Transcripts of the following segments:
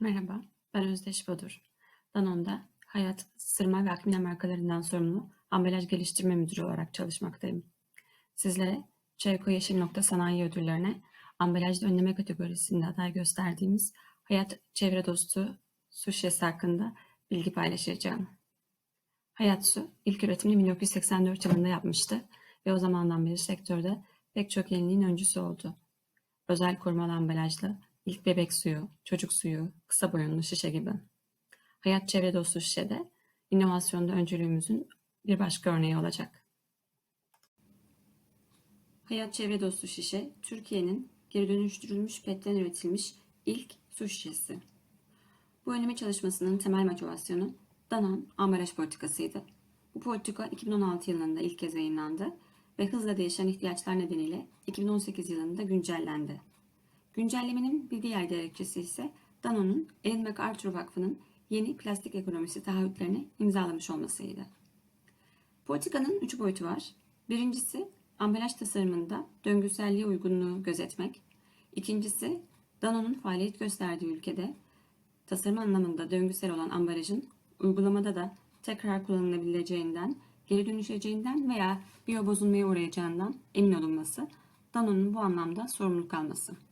Merhaba, ben Özdeş Badur. Danone'da Hayat, Sırma ve Akmina markalarından sorumlu ambalaj geliştirme müdürü olarak çalışmaktayım. Sizlere Çayko Yeşil Nokta Sanayi Ödülleri'ne ambalajda önleme kategorisinde aday gösterdiğimiz Hayat Çevre Dostu su şişesi hakkında bilgi paylaşacağım. Hayat Su ilk üretimini 1984 yılında yapmıştı ve o zamandan beri sektörde pek çok yeniliğin öncüsü oldu. Özel korumalı ambalajlı ilk bebek suyu, çocuk suyu, kısa boyunlu şişe gibi. Hayat çevre dostu şişede inovasyonda öncülüğümüzün bir başka örneği olacak. Hayat çevre dostu şişe Türkiye'nin geri dönüştürülmüş petten üretilmiş ilk su şişesi. Bu önleme çalışmasının temel motivasyonu Danone ambalaj politikasıydı. Bu politika 2016 yılında ilk kez yayınlandı ve hızla değişen ihtiyaçlar nedeniyle 2018 yılında güncellendi. Güncellemenin bir diğer gerekçesi ise Danone'un Ellen MacArthur Vakfı'nın yeni plastik ekonomisi taahhütlerini imzalamış olmasıydı. Politikanın üç boyutu var. Birincisi ambalaj tasarımında döngüselliğe uygunluğu gözetmek. İkincisi Danone'un faaliyet gösterdiği ülkede tasarım anlamında döngüsel olan ambalajın uygulamada da tekrar kullanılabileceğinden, geri dönüşeceğinden veya biyobozulmaya uğrayacağından emin olunması, Danone'un bu anlamda sorumluluk alması.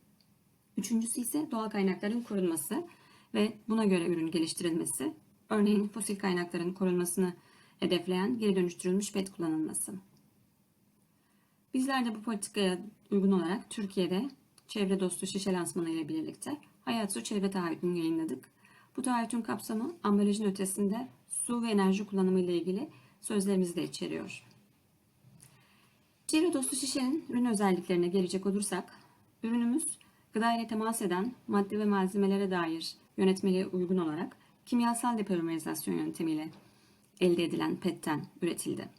Üçüncüsü ise doğal kaynakların korunması ve buna göre ürün geliştirilmesi. Örneğin fosil kaynakların korunmasını hedefleyen geri dönüştürülmüş pet kullanılması. Bizler de bu politikaya uygun olarak Türkiye'de çevre dostu şişe lansmanı ile birlikte Hayat Su Çevre Taahhütü'nü yayınladık. Bu taahhütün kapsamı ambalajın ötesinde su ve enerji kullanımı ile ilgili sözlerimizi de içeriyor. Çevre dostu şişenin ürün özelliklerine gelecek olursak, ürünümüz gıda ile temas eden madde ve malzemelere dair yönetmeliğe uygun olarak kimyasal depolimerizasyon yöntemiyle elde edilen PET'ten üretildi.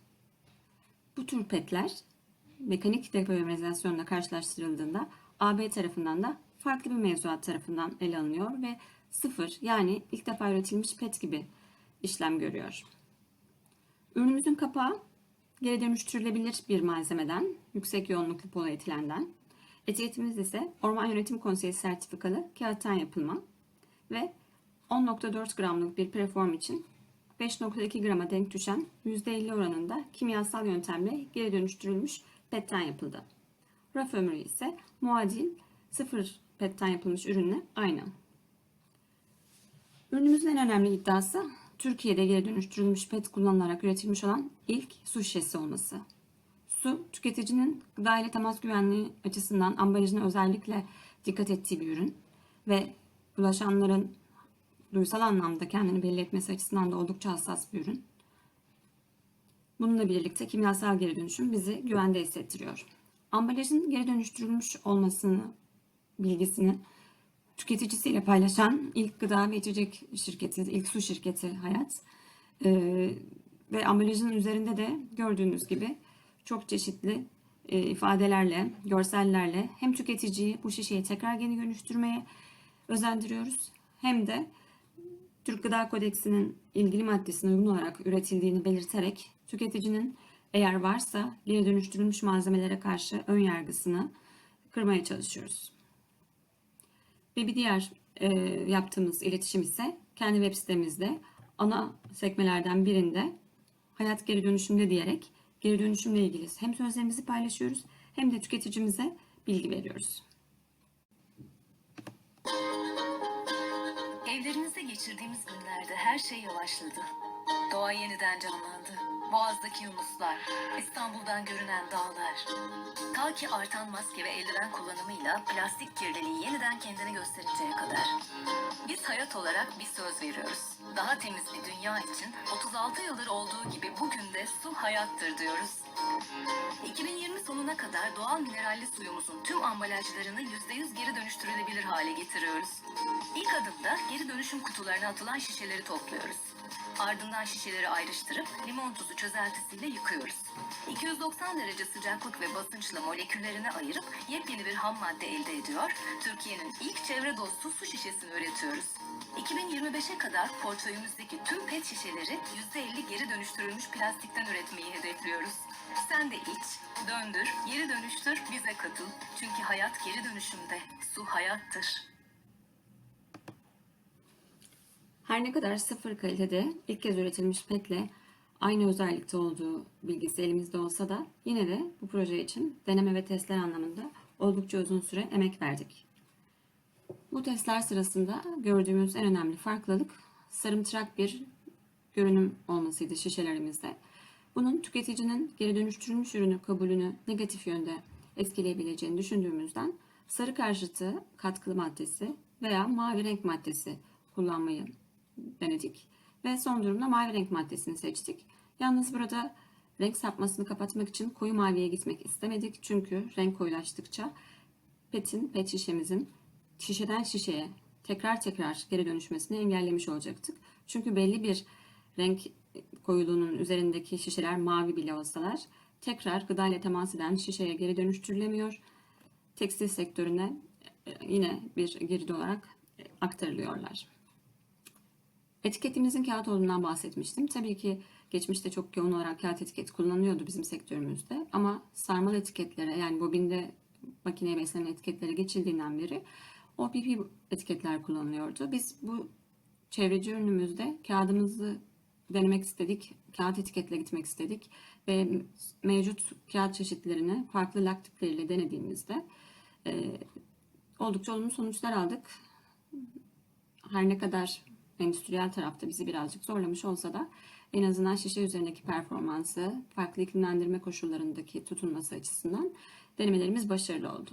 Bu tür PET'ler mekanik depolimerizasyonla karşılaştırıldığında AB tarafından da farklı bir mevzuat tarafından ele alınıyor ve sıfır yani ilk defa üretilmiş PET gibi işlem görüyor. Ürünümüzün kapağı geri dönüştürülebilir bir malzemeden, yüksek yoğunluklu polietilenden, etiketimiz ise Orman Yönetim Konseyi sertifikalı kağıttan yapılma ve 10.4 gramlık bir preform için 5.2 grama denk düşen %50 oranında kimyasal yöntemle geri dönüştürülmüş PET'ten yapıldı. Raf ömrü ise muadil 0 PET'ten yapılmış ürünle aynı. Ürünümüzün en önemli iddiası Türkiye'de geri dönüştürülmüş PET kullanılarak üretilmiş olan ilk su şişesi olması. Su, tüketicinin gıda ile temas güvenliği açısından ambalajına özellikle dikkat ettiği bir ürün ve bulaşanların duysal anlamda kendini belli etmesi açısından da oldukça hassas bir ürün. Bununla birlikte kimyasal geri dönüşüm bizi güvende hissettiriyor. Ambalajın geri dönüştürülmüş olmasını bilgisini tüketicisiyle paylaşan ilk gıda ve içecek şirketi, ilk su şirketi Hayat. Ee, ve ambalajın üzerinde de gördüğünüz gibi çok çeşitli e, ifadelerle, görsellerle hem tüketiciyi bu şişeyi tekrar geri dönüştürmeye özendiriyoruz hem de Türk Gıda Kodeksinin ilgili maddesine uygun olarak üretildiğini belirterek tüketicinin eğer varsa geri dönüştürülmüş malzemelere karşı ön yargısını kırmaya çalışıyoruz. Ve bir diğer e, yaptığımız iletişim ise kendi web sitemizde ana sekmelerden birinde hayat geri dönüşümde diyerek geri dönüşümle ilgili hem sözlerimizi paylaşıyoruz hem de tüketicimize bilgi veriyoruz. Evlerimizde geçirdiğimiz günlerde her şey yavaşladı. Doğa yeniden canlandı. Boğaz'daki yunuslar, İstanbul'dan görünen dağlar. Ta ki artan maske ve eldiven kullanımıyla plastik kirliliği yeniden kendini gösterinceye kadar. Biz hayat olarak bir söz veriyoruz. Daha temiz bir dünya için 36 yıldır olduğu gibi bugün de su hayattır diyoruz. 2020 sonuna kadar doğal mineralli suyumuzun tüm ambalajlarını %100 geri dönüştürülebilir hale getiriyoruz. İlk adımda geri dönüşüm kutularına atılan şişeleri topluyoruz. Ardından şişeleri ayrıştırıp limon tuzu çözeltisiyle yıkıyoruz. 290 derece sıcaklık ve basınçla moleküllerini ayırıp yepyeni bir ham madde elde ediyor, Türkiye'nin ilk çevre dostu su şişesini üretiyoruz. 2025'e kadar portföyümüzdeki tüm pet şişeleri %50 geri dönüştürülmüş plastikten üretmeyi hedefliyoruz. Sen de iç, döndür, geri dönüştür, bize katıl. Çünkü hayat geri dönüşümde, su hayattır. Her ne kadar sıfır kalitede ilk kez üretilmiş PET'le aynı özellikte olduğu bilgisi elimizde olsa da yine de bu proje için deneme ve testler anlamında oldukça uzun süre emek verdik. Bu testler sırasında gördüğümüz en önemli farklılık sarımtırak bir görünüm olmasıydı şişelerimizde. Bunun tüketicinin geri dönüştürülmüş ürünü kabulünü negatif yönde etkileyebileceğini düşündüğümüzden sarı karşıtı katkılı maddesi veya mavi renk maddesi kullanmayı denedik ve son durumda mavi renk maddesini seçtik. Yalnız burada renk sapmasını kapatmak için koyu maviye gitmek istemedik çünkü renk koyulaştıkça PET'in, PET şişemizin şişeden şişeye tekrar tekrar geri dönüşmesini engellemiş olacaktık. Çünkü belli bir renk koyuluğunun üzerindeki şişeler mavi bile olsalar tekrar gıda ile temas eden şişeye geri dönüştürülemiyor. Tekstil sektörüne e, yine bir girdi olarak aktarılıyorlar. Etiketimizin kağıt olduğundan bahsetmiştim. Tabii ki geçmişte çok yoğun olarak kağıt etiket kullanılıyordu bizim sektörümüzde. Ama sarmal etiketlere yani bobinde makineye beslenen etiketlere geçildiğinden beri OPP etiketler kullanılıyordu. Biz bu çevreci ürünümüzde kağıdımızı denemek istedik. Kağıt etiketle gitmek istedik. Ve mevcut kağıt çeşitlerini farklı lak tipleriyle denediğimizde e, oldukça olumlu sonuçlar aldık. Her ne kadar endüstriyel tarafta bizi birazcık zorlamış olsa da en azından şişe üzerindeki performansı, farklı iklimlendirme koşullarındaki tutunması açısından denemelerimiz başarılı oldu.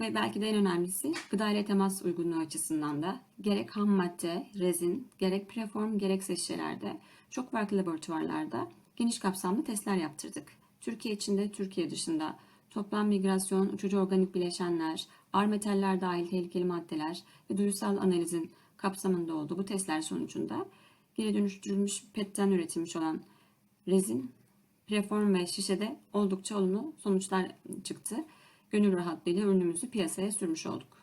Ve belki de en önemlisi gıda ile temas uygunluğu açısından da gerek ham madde, rezin, gerek preform gerekse şişelerde çok farklı laboratuvarlarda geniş kapsamlı testler yaptırdık. Türkiye içinde, Türkiye dışında toplam migrasyon, uçucu organik bileşenler, ağır metaller dahil tehlikeli maddeler ve duyusal analizin kapsamında olduğu bu testler sonucunda geri dönüştürülmüş PET'ten üretilmiş olan rezin, preform ve şişede oldukça olumlu sonuçlar çıktı. Gönül rahatlığıyla ürünümüzü piyasaya sürmüş olduk.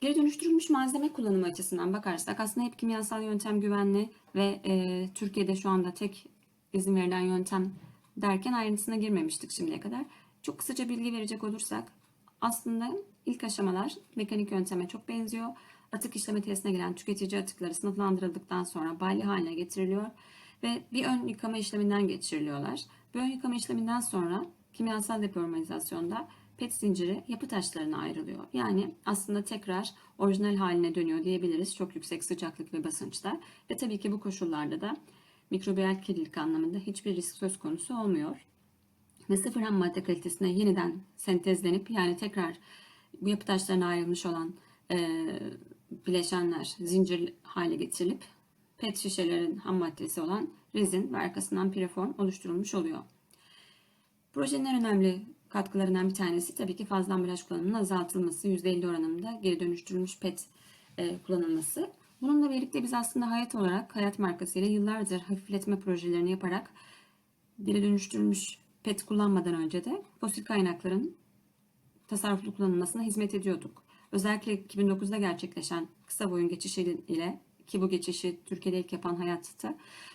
Geri dönüştürülmüş malzeme kullanımı açısından bakarsak aslında hep kimyasal yöntem güvenli ve e, Türkiye'de şu anda tek izin verilen yöntem derken ayrıntısına girmemiştik şimdiye kadar. Çok kısaca bilgi verecek olursak aslında ilk aşamalar mekanik yönteme çok benziyor. Atık işleme testine giren tüketici atıkları sınıflandırıldıktan sonra balya haline getiriliyor ve bir ön yıkama işleminden geçiriliyorlar. Bu ön yıkama işleminden sonra kimyasal depolimerizasyonda PET zinciri yapı taşlarına ayrılıyor. Yani aslında tekrar orijinal haline dönüyor diyebiliriz çok yüksek sıcaklık ve basınçta. Ve tabii ki bu koşullarda da mikrobiyal kirlilik anlamında hiçbir risk söz konusu olmuyor. Ve sıfır ham madde kalitesine yeniden sentezlenip yani tekrar bu yapı taşlarına ayrılmış olan e, bileşenler zincir hale getirilip PET şişelerin ham maddesi olan rezin ve arkasından preform oluşturulmuş oluyor. Projenin en önemli katkılarından bir tanesi tabii ki fazla ambalaj kullanımının azaltılması, %50 oranında geri dönüştürülmüş PET e, kullanılması. Bununla birlikte biz aslında Hayat olarak, Hayat markasıyla yıllardır hafifletme projelerini yaparak geri dönüştürülmüş PET kullanmadan önce de fosil kaynakların tasarruflu kullanılmasına hizmet ediyorduk. Özellikle 2009'da gerçekleşen kısa boyun geçişi ile ki bu geçişi Türkiye'de ilk yapan hayatta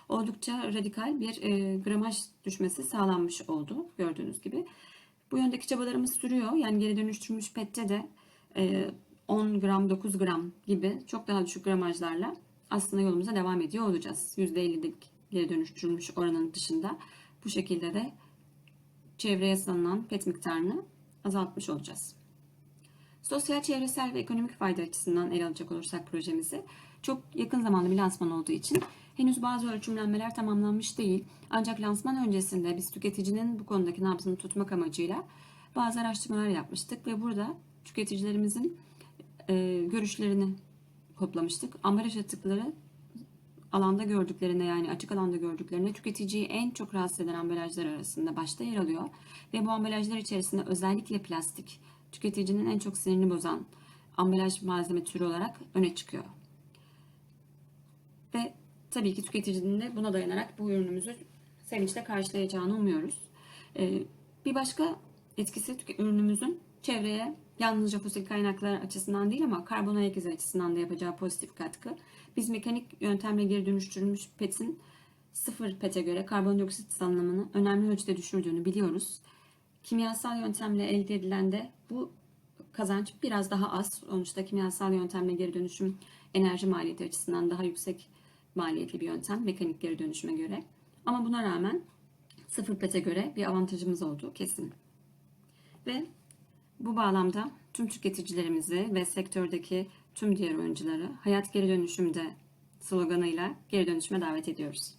oldukça radikal bir e, gramaj düşmesi sağlanmış oldu gördüğünüz gibi. Bu yöndeki çabalarımız sürüyor. Yani geri dönüştürülmüş PET'te de e, 10 gram 9 gram gibi çok daha düşük gramajlarla aslında yolumuza devam ediyor olacağız. %50'lik geri dönüştürülmüş oranın dışında bu şekilde de çevreye sanılan PET miktarını azaltmış olacağız. Sosyal, çevresel ve ekonomik fayda açısından ele alacak olursak projemizi çok yakın zamanda bir lansman olduğu için henüz bazı ölçümlenmeler tamamlanmış değil. Ancak lansman öncesinde biz tüketicinin bu konudaki nabzını tutmak amacıyla bazı araştırmalar yapmıştık ve burada tüketicilerimizin e, görüşlerini toplamıştık. Ambalaj atıkları alanda gördüklerinde yani açık alanda gördüklerinde tüketiciyi en çok rahatsız eden ambalajlar arasında başta yer alıyor. Ve bu ambalajlar içerisinde özellikle plastik tüketicinin en çok sinirini bozan ambalaj malzeme türü olarak öne çıkıyor. Ve tabii ki tüketicinin de buna dayanarak bu ürünümüzü sevinçle karşılayacağını umuyoruz. Ee, bir başka etkisi ürünümüzün çevreye yalnızca fosil kaynaklar açısından değil ama karbon ayak izi açısından da yapacağı pozitif katkı. Biz mekanik yöntemle geri dönüştürülmüş PET'in sıfır PET'e göre karbondioksit salınımını önemli ölçüde düşürdüğünü biliyoruz. Kimyasal yöntemle elde edilen de bu kazanç biraz daha az. Sonuçta kimyasal yöntemle geri dönüşüm enerji maliyeti açısından daha yüksek maliyetli bir yöntem mekanik geri dönüşüme göre. Ama buna rağmen sıfır pete göre bir avantajımız olduğu kesin. Ve bu bağlamda tüm tüketicilerimizi ve sektördeki tüm diğer oyuncuları hayat geri dönüşümde sloganıyla geri dönüşüme davet ediyoruz.